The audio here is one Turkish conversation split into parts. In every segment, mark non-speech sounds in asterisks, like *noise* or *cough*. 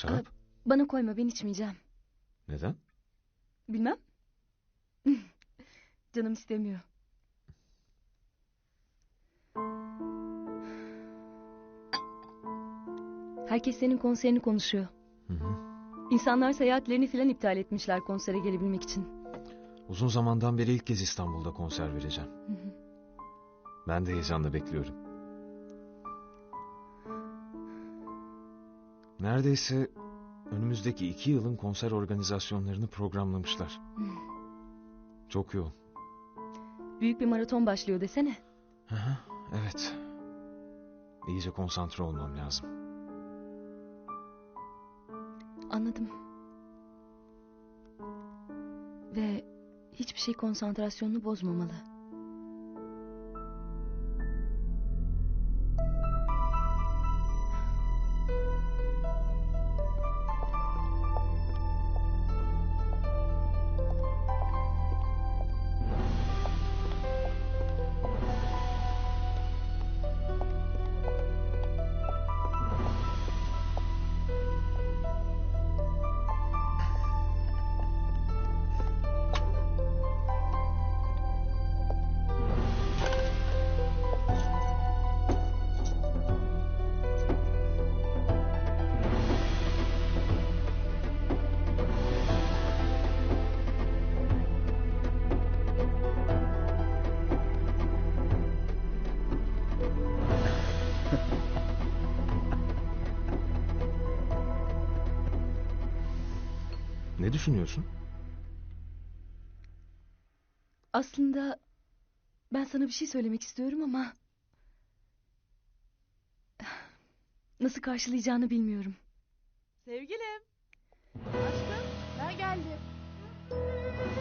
Şarap? Bana koyma ben içmeyeceğim. Neden? Bilmem. *laughs* Canım istemiyor. Herkes senin konserini konuşuyor. Hı hı. İnsanlar seyahatlerini filan iptal etmişler konsere gelebilmek için. Uzun zamandan beri ilk kez İstanbul'da konser vereceğim. Hı hı. Ben de heyecanla bekliyorum. Neredeyse önümüzdeki iki yılın konser organizasyonlarını programlamışlar. Çok yoğun. Büyük bir maraton başlıyor desene. Hı hı, evet. İyice konsantre olmam lazım. Anladım. Ve hiçbir şey konsantrasyonunu bozmamalı. Ne düşünüyorsun? Aslında ben sana bir şey söylemek istiyorum ama nasıl karşılayacağını bilmiyorum. Sevgilim. Aşkım ben geldim.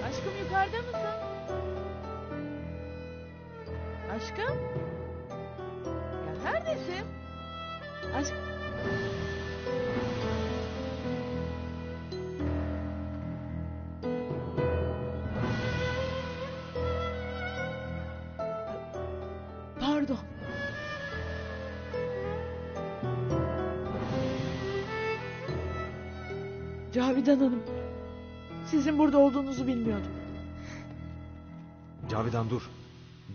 Aşkım yukarıda mısın? Aşkım. Ya neredesin? Aşk... Cavidan Hanım. Sizin burada olduğunuzu bilmiyordum. Cavidan dur.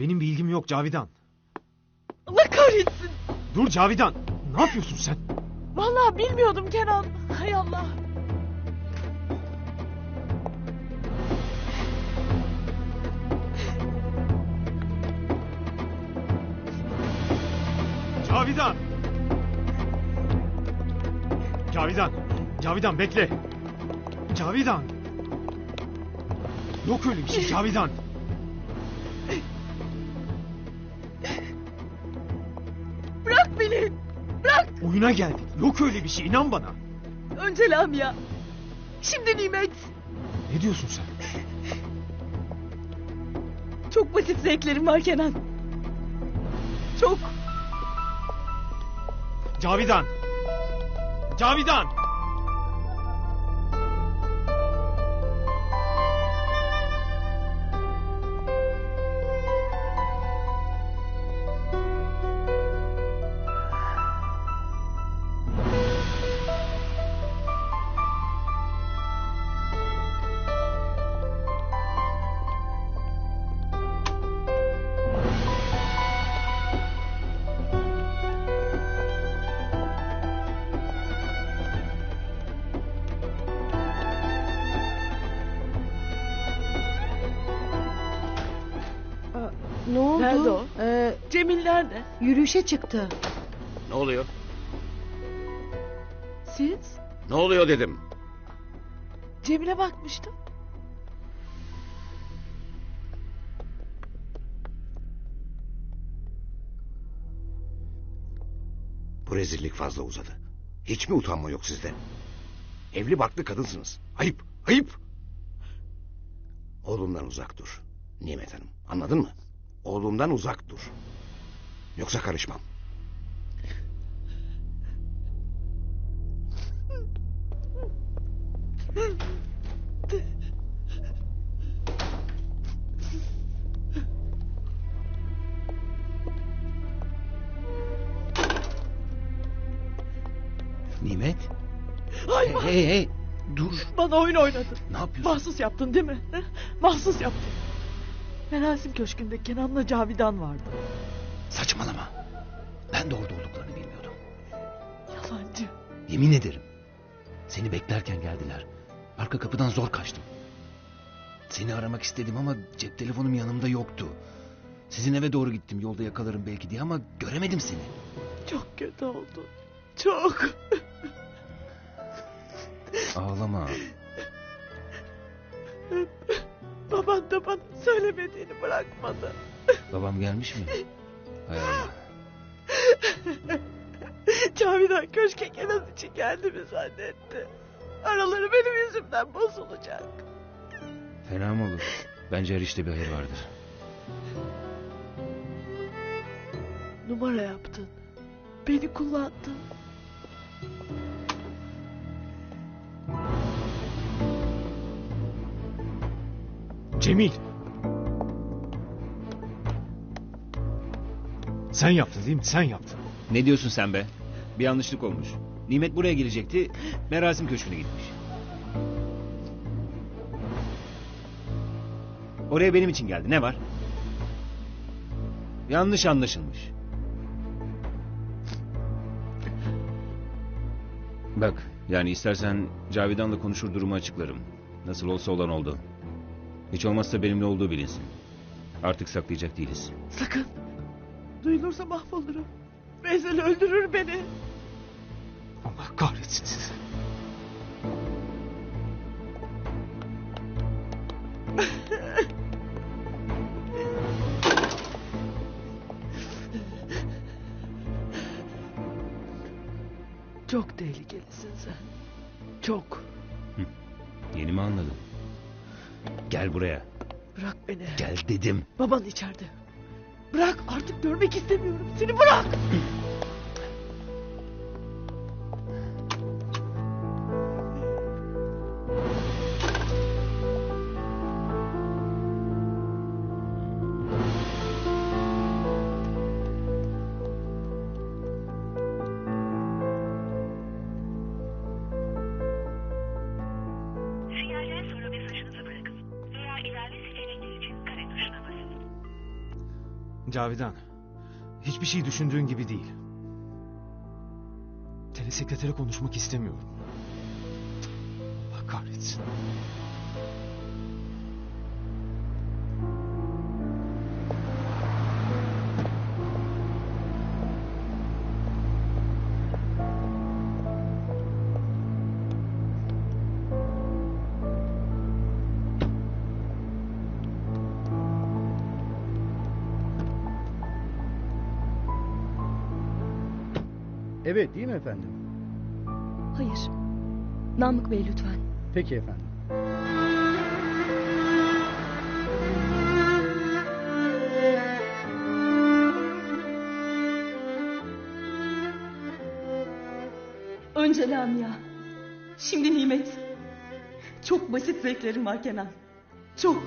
Benim bir ilgim yok Cavidan. Allah kahretsin. Dur Cavidan. Ne yapıyorsun sen? Vallahi bilmiyordum Kenan. Hay Allah. Cavidan! Cavidan! Cavidan bekle! Cavidan! Yok öyle bir şey Cavidan! Bırak beni. Bırak. Oyuna geldik. Yok öyle bir şey inan bana. Önce Lamia. Şimdi Nimet. Ne diyorsun sen? Çok basit zevklerim var Kenan. Çok. Cavidan! Cavidan! Nerede o? Ee, Cemil nerede? yürüyüşe çıktı. Ne oluyor? Siz? Ne oluyor dedim. Cemil'e bakmıştım. Bu rezillik fazla uzadı. Hiç mi utanma yok sizde? Evli barklı kadınsınız. Ayıp, ayıp. Oğlumdan uzak dur. Nimet Hanım, anladın mı? Oğlumdan uzak dur. Yoksa karışmam. Nimet? Ay Hey hey hey. Dur. bana oyun oynadın. Ne yapıyorsun? Mahsus yaptın değil mi? Mahsus yaptın. Merasim Köşkü'nde Kenan'la Cavidan vardı. Saçmalama. Ben de orada olduklarını bilmiyordum. Yalancı. Yemin ederim. Seni beklerken geldiler. Arka kapıdan zor kaçtım. Seni aramak istedim ama cep telefonum yanımda yoktu. Sizin eve doğru gittim yolda yakalarım belki diye ama göremedim seni. Çok kötü oldu. Çok. Ağlama. Baban da bana söylemediğini bırakmadı. Babam gelmiş mi? Hay Allah. *laughs* Cavidan köşke Kenan için geldi mi zannetti. Araları benim yüzümden bozulacak. Fena mı olur? Bence her işte bir hayır vardır. Numara yaptın. Beni kullandın. Cemil. Sen yaptın değil mi? Sen yaptın. Ne diyorsun sen be? Bir yanlışlık olmuş. Nimet buraya gelecekti. Merasim köşküne gitmiş. Oraya benim için geldi. Ne var? Yanlış anlaşılmış. Bak yani istersen Cavidan'la konuşur durumu açıklarım. Nasıl olsa olan oldu. Hiç olmazsa benimle olduğu bilinsin. Artık saklayacak değiliz. Sakın. Duyulursa mahvolurum. Veysel öldürür beni. Allah kahretsin sizi. Çok tehlikelisin sen. Çok. Yeni mi anladın? Gel buraya. Bırak beni. Gel dedim. Baban içeride. Bırak artık görmek istemiyorum. Seni bırak. Cavidan. Hiçbir şey düşündüğün gibi değil. Telesekretere konuşmak istemiyorum. Allah kahretsin. Evet değil mi efendim? Hayır. Namık Bey lütfen. Peki efendim. Önce Lamia. Şimdi Nimet. Çok basit zevklerim var Kenan. Çok.